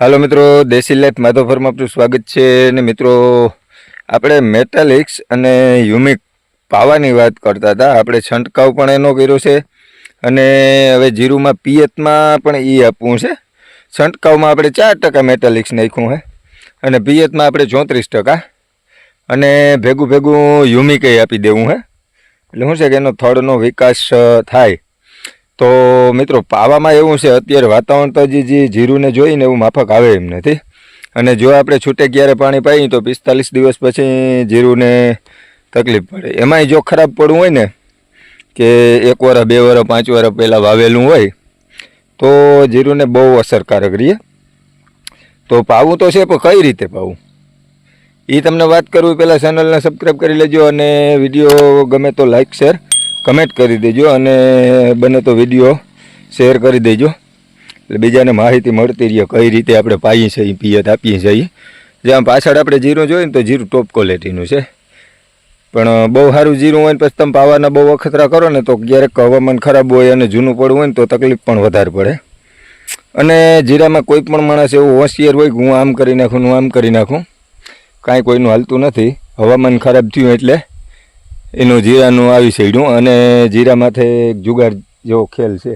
હાલો મિત્રો, દેશી લાઈફ માધવફરમાં આપનું સ્વાગત છે ને મિત્રો, આપણે મેટાલિક્સ અને યુમિક પાવાની વાત કરતા હતા. આપણે છંટકાવ પણ એનો કર્યો છે અને હવે જીરુમાં પિયતમાં પણ એ આપવું છે. છંટકાવમાં આપણે ચાર ટકા મેટાલિક્સ નાખ્યું છે અને પિયતમાં આપણે ચોત્રીસ ટકા અને ભેગું ભેગું યુમિક આપી દેવું છે એટલે શું છે કે એનો થડનો વિકાસ થાય. તો મિત્રો પાવામાં એવું છે, અત્યારે વાતાવરણ તો જે જે જીરુને જોઈને એવું માફક આવે એમ નથી. અને જો આપણે છૂટે ક્યારે પાણી પાઈએ તો પિસ્તાલીસ દિવસ પછી જીરુને તકલીફ પડે. એમાંય જો ખરાબ પડવું હોય ને, કે એક વર્ષ બે વર્ષ પાંચ વર્ષ પહેલાં વાવેલું હોય, તો જીરુને બહુ અસરકારક રહીએ તો પાવું તો છે, પણ કઈ રીતે પાવું? એ તમને વાત કરવી પહેલાં ચેનલને સબસ્ક્રાઈબ કરી લેજો અને વીડિયો ગમે તો લાઈક શેર કમેન્ટ કરી દેજો અને બને તો વીડિયો શેર કરી દેજો. એટલે બીજાને માહિતી મળતી રહે કઈ રીતે આપણે પાઈએ છીએ પિયત આપીએ છીએ. જ્યાં પાછળ આપણે જીરું જોઈએ ને તો જીરું ટોપ ક્વોલિટીનું છે. પણ બહુ સારું જીરું હોય ને પછી તમે પાવાના બહુ અખતરા કરો ને તો ક્યારેક હવામાન ખરાબ હોય અને જૂનું પડવું હોય ને તો તકલીફ પણ વધારે પડે. અને જીરામાં કોઈ પણ માણસ એવું હોશિયાર હોય કે હું આમ કરી નાખું હું આમ કરી નાખું, કાંઈ કોઈનું હાલતું નથી. હવામાન ખરાબ થયું એટલે એનું જીરાનું આવી સડ્યું અને જીરા માથે એક જુગાર જેવો ખેલ છે.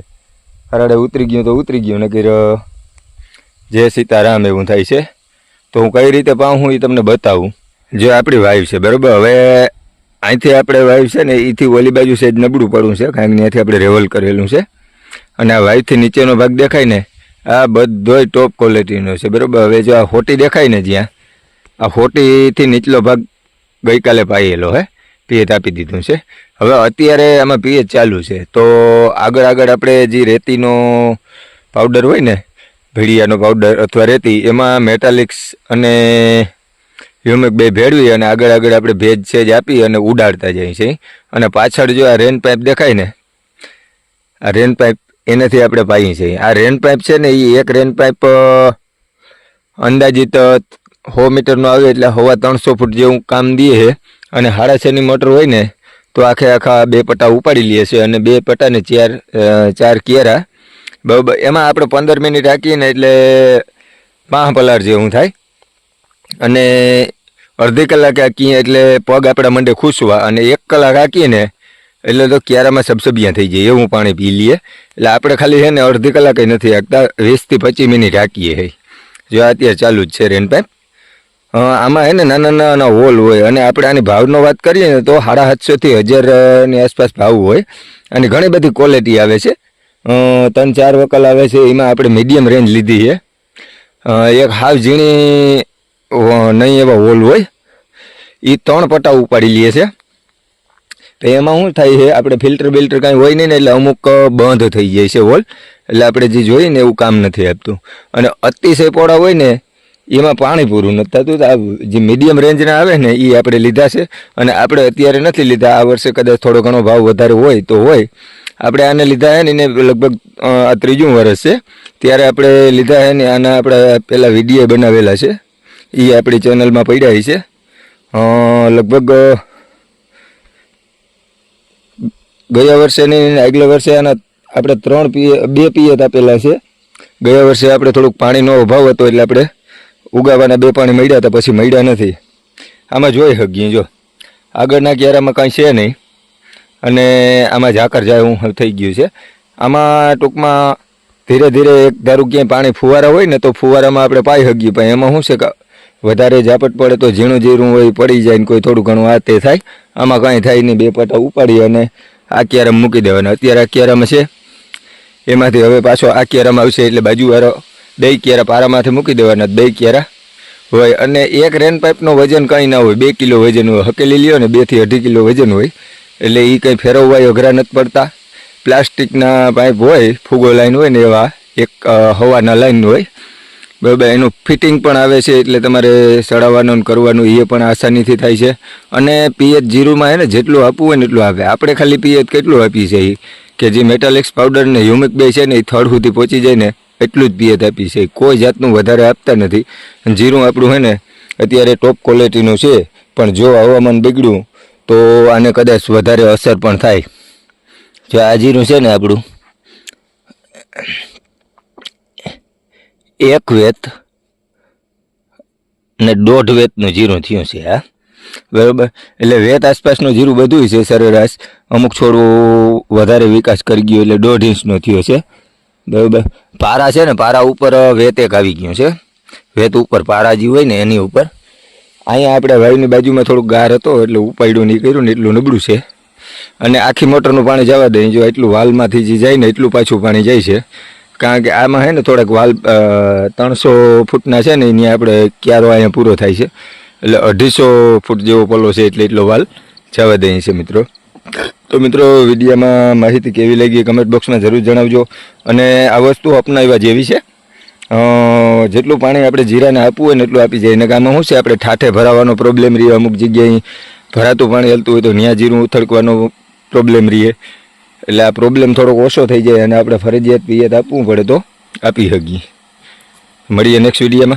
હરાડે ઉતરી ગયું તો ઉતરી ગયું, નકર જય સીતારામ એવું થાય છે. તો હું કઈ રીતે પાઉં હું એ તમને બતાવું. જે આપણી વાઈફ છે, બરાબર? હવે અહીંથી આપણે વાઈફ છે ને એથી ઓલી બાજુ સેજ નબળું પડવું છે, કારણ કે ત્યાંથી આપણે રેવલ કરેલું છે. અને આ વાઈફથી નીચેનો ભાગ દેખાય ને, આ બધોય ટોપ ક્વોલિટીનો છે, બરાબર? હવે જો આ હોટી દેખાય ને જ્યાં, આ હોટીથી નીચલો ભાગ ગઈકાલે પાયેલો હે. પિયત આપી દીધું છે. હવે અત્યારે આમાં પીએચ ચાલુ છે. તો આગળ આગળ આપણે જે રેતીનો પાવડર હોય ને ભેડિયાનો પાવડર અથવા રેતી, એમાં મેટાલિક્સ અને હ્યુમિક બે ભેળવી અને આગળ આગળ આપણે ભેજ છે જ આપી અને ઉડાડતા જઈએ છીએ. અને પાછળ જો આ રેન પાઇપ દેખાય ને, આ રેન પાઇપ એનાથી આપણે પાઈએ છીએ. આ રેન પાઇપ છે ને એ એક રેન પાઇપ અંદાજિત, સો મીટરનો આવે એટલે હવા ત્રણસો ફૂટ જેવું કામ દઈએ અને સાડા છની મોટર હોય ને, તો આખે આખા બે પટ્ટા ઉપાડી લઈએ છીએ અને બે પટ્ટાને ચાર ચાર કેરા બરાબર, એમાં આપણે પંદર મિનિટ રાખીએ ને એટલે પાંચ પલાર જેવું થાય. અને અડધી કલાક રાખીએ એટલે પગ આપણા મંડે ખુશવા અને એક કલાક હાકીએ ને એટલે તો ક્યારામાં સબસબિયા થઈ જાય, એવું પાણી પી લઈએ. એટલે આપણે ખાલી છે ને અડધી કલાક નથી રાખતા વીસથી પચીસ મિનિટ રાખીએ જો અત્યારે ચાલુ જ છે રેન પાઇપ. આમાં હે ને નાના નાના હોલ હોય અને આપણે આની ભાવનો વાત કરીએ ને તો સાડા સાતસોથી હજારની આસપાસ ભાવ હોય અને ઘણી બધી ક્વોલિટી આવે છે. ત્રણ ચાર વકલ આવે છે, એમાં આપણે મીડિયમ રેન્જ લીધી છે. એક હાવ ઝીણી નહીં એવા હોલ હોય. એ ત્રણ પટ્ટા ઉપાડી લઈએ છે. તો એમાં શું થાય છે, આપણે ફિલ્ટર બિલ્ટર કાંઈ હોય નહીં ને એટલે અમુક બંધ થઈ જાય છે હોલ. એટલે આપણે જે જોઈએ ને એવું કામ નથી આપતું. અને અતિશય પોળા હોય ને એમાં પાણી પૂરું નથી થતું આ જે મીડિયમ રેન્જના આવે ને એ આપણે લીધા છે. અને આપણે અત્યારે નથી લીધા. આ વર્ષે કદાચ થોડો ઘણો ભાવ વધારે હોય તો હોય. આપણે આને લીધા હે ને, એને લગભગ આ ત્રીજું વર્ષ છે. ત્યારે આપણે લીધા હે ને, આના આપણે પહેલાં વીડિયો બનાવેલા છે. એ આપણી ચેનલમાં પડ્યા છે. લગભગ, ગયા વર્ષે ને આગલા વર્ષે આના આપણે ત્રણ પીએ બે પિયત આપેલા છે. ગયા વર્ષે આપણે થોડુંક પાણીનો અભાવ હતો એટલે આપણે ઉગાવાના બે પાણી મળ્યા હતા, પછી મળ્યા નથી. આમાં જોઈ શકીએ, જો. આગળના ક્યારામાં કાંઈ છે નહીં. અને આમાં ઝાકર જાય હું થઈ ગયું છે. આમાં ટૂંકમાં ધીરે ધીરે એક ધારું ક્યાંય પાણી ફુવારા હોય ને તો ફુવારામાં આપણે પાઈ શકીએ, પણ એમાં શું છે કે વધારે ઝાપટ પડે તો ઝીણું ઝીણું હોય, પડી જાય ને કોઈ થોડું ઘણું આ તે થાય. આમાં કાંઈ થાય નહીં, બે પટ્ટા ઉપાડી અને આ ક્યારામાં મૂકી દેવાના. અત્યારે આ ક્યારામાં છે. એમાંથી હવે પાછો આ ક્યારામાં આવશે એટલે બાજુવાળો બે ક્યારા પારામાંથી મૂકી દેવાના બે ક્યારા હોય. અને એક રેન પાઇપનો વજન કંઈ ના હોય. બે કિલો વજન હોય. હકેલી લ્યો ને, બેથી અઢી કિલો વજન હોય. એટલે એ કંઈ ફેરવવા અઘરા નથી પડતા. પ્લાસ્ટિકના પાઇપ હોય, ફૂગો લાઈન હોય ને એવા એક હવાના લાઈન હોય. બરાબર, એનું ફિટિંગ પણ આવે છે એટલે તમારે ચડાવવાનું કરવાનું એ પણ આસાનીથી થાય છે. અને પીએચ જીરુમાં એને જેટલું આપવું હોય ને એટલું આવે આપણે ખાલી પીએચ કેટલું આપીએ છીએ કે જે મેટાલિક્સ પાવડર ને હ્યુમિક બે છે ને એ થડ સુધી પહોંચી જાય ને એટલું જ પિયત આપી છે. કોઈ જાતનું વધારે આપતા નથી. જીરું આપણું હે ને, અત્યારે ટોપ ક્વોલિટીનું છે, પણ જો હવામાન બગડ્યું, તો આને કદાચ વધારે અસર પણ થાય. જો આ જીરું છે ને આપણું, એક વેત ને દોઢ વેતનું જીરું થયું છે, હા. બરાબર? એટલે વેત આસપાસનું જીરું બધું છે, સરેરાશ. અમુક છોડવું વધારે વિકાસ કરી ગયો, એટલે દોઢ ઇંચનો થયો છે. બરાબર. પારા છે ને, પારા ઉપર વેત એક આવી ગયું છે. વેત ઉપર પારા જે હોય ને, એની ઉપર. અહીંયા આપણે વાયુની બાજુમાં થોડુંક ગાર હતો, એટલે ઉપાડ્યું નહીં કર્યું ને એટલું નબળું છે. અને આખી મોટરનું પાણી જવા દઈએ જો એટલું વાલમાંથી જે જાય ને, એટલું પાછું પાણી જાય છે. કારણ કે આમાં હે ને, થોડાક વાલ ત્રણસો ફૂટના છે ને, એની આપણે ક્યારો અહીંયા પૂરો થાય છે. એટલે અઢીસો ફૂટ જેવો પલ્લો છે, એટલે એટલો વાલ જવા દઈએ છે, મિત્રો. તો મિત્રો, વિડીયોમાં માહિતી કેવી લાગી કમેન્ટ બોક્સમાં જરૂર જણાવજો. અને આ વસ્તુ અપનાવવા જેવી છે. જેટલું પાણી આપણે જીરાને આપવું હોય ને એટલું આપી જાય. એને આમાં શું છે? આપણે ઠાઠે ભરાવાનો પ્રોબ્લેમ રહે, અમુક જગ્યાએ ભરાતું પાણી હલતું હોય તો ત્યાં જીરું ઉથડકવાનો પ્રોબ્લેમ રહે. એટલે આ પ્રોબ્લેમ થોડોક ઓછો થઈ જાય અને આપણે ફરજિયાત પિયત આપવું પડે તો આપી શકીએ. મળીએ નેક્સ્ટ વિડીયોમાં.